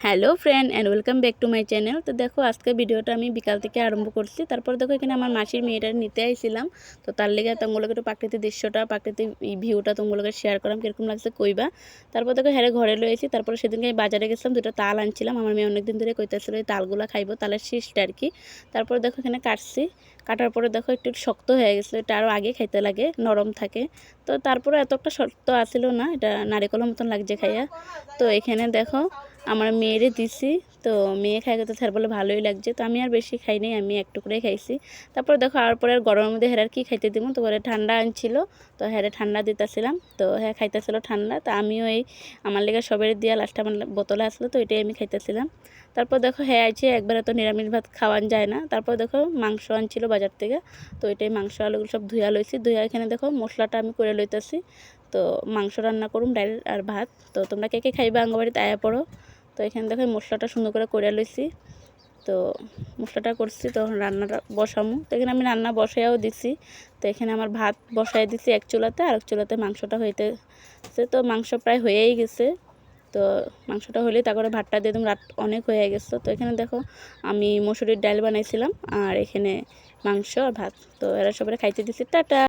Hello friend and welcome back to my channel. তো দেখো, আজকে ভিডিওটা আমি বিকাল থেকে আরম্ভ করছি। তারপর দেখো, এখানে আমার মাসির মেয়েটা নিতে আইছিলাম। তো তার লেগে তোমাগুলোকে একটু প্রাকৃতিক দৃশ্যটা, প্রাকৃতিক ভিউটা তোমাগুলোকে শেয়ার করলাম কীরকম লাগছে কইবা। তারপর দেখো হ্যাঁ ঘরে লয়েছি তারপর সেদিনকে আমি বাজারে গেছিলাম দুটো তাল আনছিলাম। আমার মেয়ে অনেকদিন ধরে কইতেছিল, এই তালগুলো খাইবো, তালের শীষটা আর কি। তারপর দেখো, এখানে কাটছি। কাটার পরে দেখো, একটু শক্ত হয়ে গেছিল এটা আরও আগে খাইতে লাগে, নরম থাকে। তো তারপরে এত একটা শক্ত আসিল না, এটা নারিকলের মতন লাগছে খাইয়া। তো এখানে দেখো আমার মেয়েরে দিছি। তো মেয়ে খাই তো স্যার বলে ভালোই লাগছে। তো আমি আর বেশি খাই নাই, আমি একটু করে খাইছি। তারপর দেখো, আর পরে আর গরমের মধ্যে হেরার কি খাইতে দিব তো পরে ঠান্ডা আনছিল, তো হ্যাঁ ঠান্ডা দিতেছিলাম। তো হ্যাঁ খাইতেছিল ঠান্ডা, তো আমিও এই আমার লেগে সবের দিয়া লাস্টে আমার বোতলে আসলো, তো এটাই আমি খাইতেছিলাম। তারপর দেখো হ্যাঁ আছে একবারে তো নিরামিষ ভাত খাওয়ান যায় না। তারপর দেখো, মাংস আনছিল বাজার থেকে, তো এটাই মাংস, আলুগুলো সব ধুয়া লইছি। ধুয়া এখানে দেখো, মশলাটা আমি করে লইতেছি। তো মাংস রান্না করুম, ডাইল আর ভাত। তো তোমরা কে কে খাইবে আঙ্গবাড়িতে আয়া পড়ো। তো এখানে দেখো মশলাটা সুন্দর করে করে লইছি। তো মশলাটা করছি তখন রান্নাটা বসামো। তো এখানে আমি রান্না বসাইয়াও দিছি। তো এখানে আমার ভাত বসাই দিছি এক চুলাতে, আর এক চুলাতে মাংসটা হইতে তো মাংস প্রায় হয়েই গেছে। তো মাংসটা হলে তারপরে ভাতটা দিয়ে রাত অনেক হয়ে গেছে। তো এখানে দেখো আমি মসুরির ডাল বানাইছিলাম, আর এখানে মাংস আর ভাত। তো এরা সবাই খাইতে দিছি। টাটা!